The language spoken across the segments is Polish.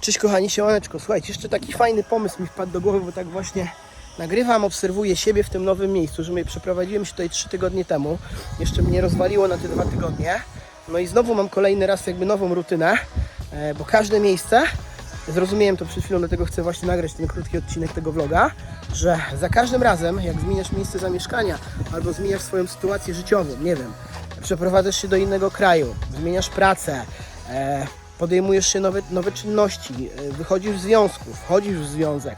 Cześć kochani, siemaneczko. Słuchajcie, jeszcze taki fajny pomysł mi wpadł do głowy, bo tak właśnie nagrywam, obserwuję siebie w tym nowym miejscu, że mnie przeprowadziłem się tutaj 3 tygodnie temu. Jeszcze mnie rozwaliło na te dwa tygodnie. No i znowu mam kolejny raz jakby nową rutynę, e, bo każde miejsce, zrozumiałem to przed chwilą, dlatego chcę właśnie nagrać ten krótki odcinek tego vloga, że za każdym razem, jak zmieniasz miejsce zamieszkania albo zmieniasz swoją sytuację życiową, nie wiem, przeprowadzasz się do innego kraju, zmieniasz pracę, e, podejmujesz się nowe, nowe czynności, e, wychodzisz z związku, wchodzisz w związek,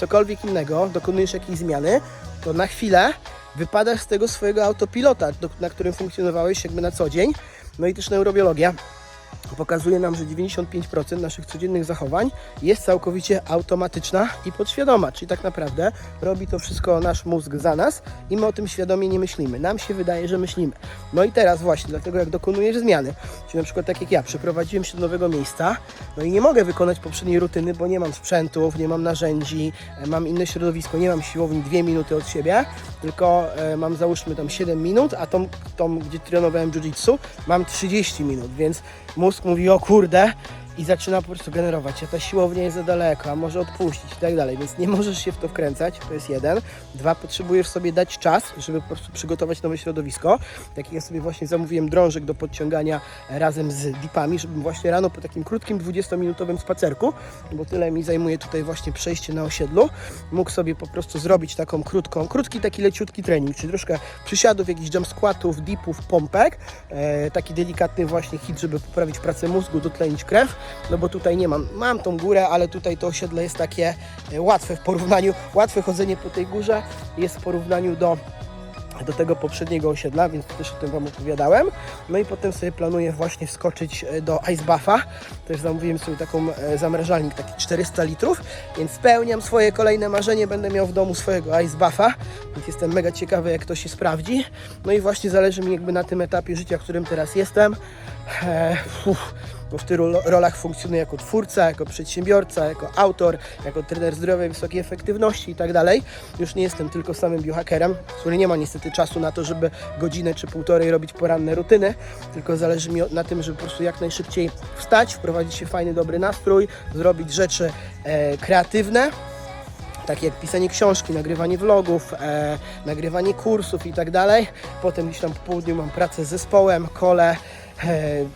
cokolwiek innego, dokonujesz jakiejś zmiany, to na chwilę wypadasz z tego swojego autopilota, do, na którym funkcjonowałeś jakby na co dzień. No i też neurobiologia pokazuje nam, że 95% naszych codziennych zachowań jest całkowicie automatyczna i podświadoma, czyli tak naprawdę robi to wszystko nasz mózg za nas i my o tym świadomie nie myślimy. Nam się wydaje, że myślimy. No i teraz właśnie, dlatego jak dokonujesz zmiany, czyli na przykład tak jak ja, przeprowadziłem się do nowego miejsca, no i nie mogę wykonać poprzedniej rutyny, bo nie mam sprzętów, nie mam narzędzi, e, mam inne środowisko, nie mam siłowni dwie minuty od siebie, tylko e, mam załóżmy tam 7 minut, a tą, tą gdzie trenowałem jiu-jitsu, mam 30 minut, więc mózg mówi, o kurde, i zaczyna po prostu generować, a ta siłownia jest za daleko, a może odpuścić i tak dalej, więc nie możesz się w to wkręcać, to jest jeden. Dwa, potrzebujesz sobie dać czas, żeby po prostu przygotować nowe środowisko. Tak jak ja sobie właśnie zamówiłem drążek do podciągania razem z dipami, żebym właśnie rano po takim krótkim 20-minutowym spacerku, bo tyle mi zajmuje tutaj właśnie przejście na osiedlu, mógł sobie po prostu zrobić taką krótką, krótki taki leciutki trening, czyli troszkę przysiadów, jakichś jump squatów, dipów, pompek, e, taki delikatny właśnie hit, żeby poprawić pracę mózgu, dotlenić krew, no bo tutaj nie mam, mam tą górę, ale tutaj to osiedle jest takie e, łatwe w porównaniu, łatwe chodzenie po tej górze jest w porównaniu do do tego poprzedniego osiedla, więc też o tym Wam opowiadałem. No i potem sobie planuję właśnie wskoczyć e, do Ice Buffa. Też zamówiłem sobie taką e, zamrażalnik, taki 400 litrów, więc spełniam swoje kolejne marzenie. Będę miał w domu swojego Ice Buffa, więc jestem mega ciekawy, jak to się sprawdzi. No i właśnie zależy mi jakby na tym etapie życia, w którym teraz jestem. E, uff, bo w tylu rolach funkcjonuję jako twórca, jako przedsiębiorca, jako autor, jako trener zdrowia wysokiej efektywności i tak dalej. Już nie jestem tylko samym biohackerem, który nie ma niestety czasu na to, żeby godzinę czy półtorej robić poranne rutyny, tylko zależy mi na tym, żeby po prostu jak najszybciej wstać, wprowadzić się fajny, dobry nastrój, zrobić rzeczy e, kreatywne, takie jak pisanie książki, nagrywanie vlogów, e, nagrywanie kursów i tak dalej. Potem gdzieś tam po południu mam pracę z zespołem, kole,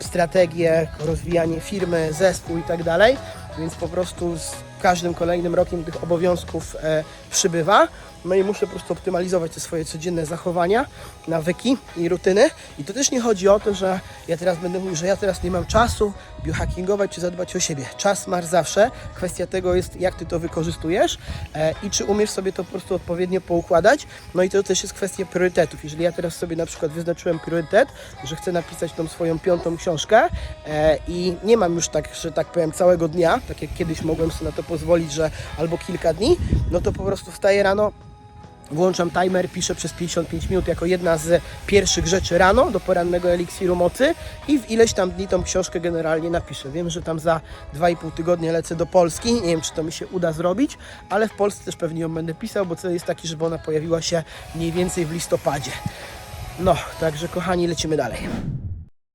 strategię, rozwijanie firmy, zespół i tak dalej. Więc po prostu z każdym kolejnym rokiem tych obowiązków e, przybywa. No i muszę po prostu optymalizować te swoje codzienne zachowania, nawyki i rutyny. I to też nie chodzi o to, że ja teraz będę mówił, że ja teraz nie mam czasu biohackingować czy zadbać o siebie. Czas masz zawsze. Kwestia tego jest, jak ty to wykorzystujesz e, i czy umiesz sobie to po prostu odpowiednio poukładać. No i to też jest kwestia priorytetów. Jeżeli ja teraz sobie na przykład wyznaczyłem priorytet, że chcę napisać tą swoją piątą książkę e, i nie mam już tak, że tak powiem, całego dnia, tak jak kiedyś mogłem sobie na to pozwolić, że albo kilka dni, no to po prostu wstaję rano, Włączam timer, piszę przez 55 minut jako jedna z pierwszych rzeczy rano do porannego eliksiru mocy i w ileś tam dni tą książkę generalnie napiszę. Wiem, że tam za 2,5 tygodnia lecę do Polski. Nie wiem, czy to mi się uda zrobić, ale w Polsce też pewnie ją będę pisał, bo cel jest taki, żeby ona pojawiła się mniej więcej w listopadzie. No, także kochani, lecimy dalej.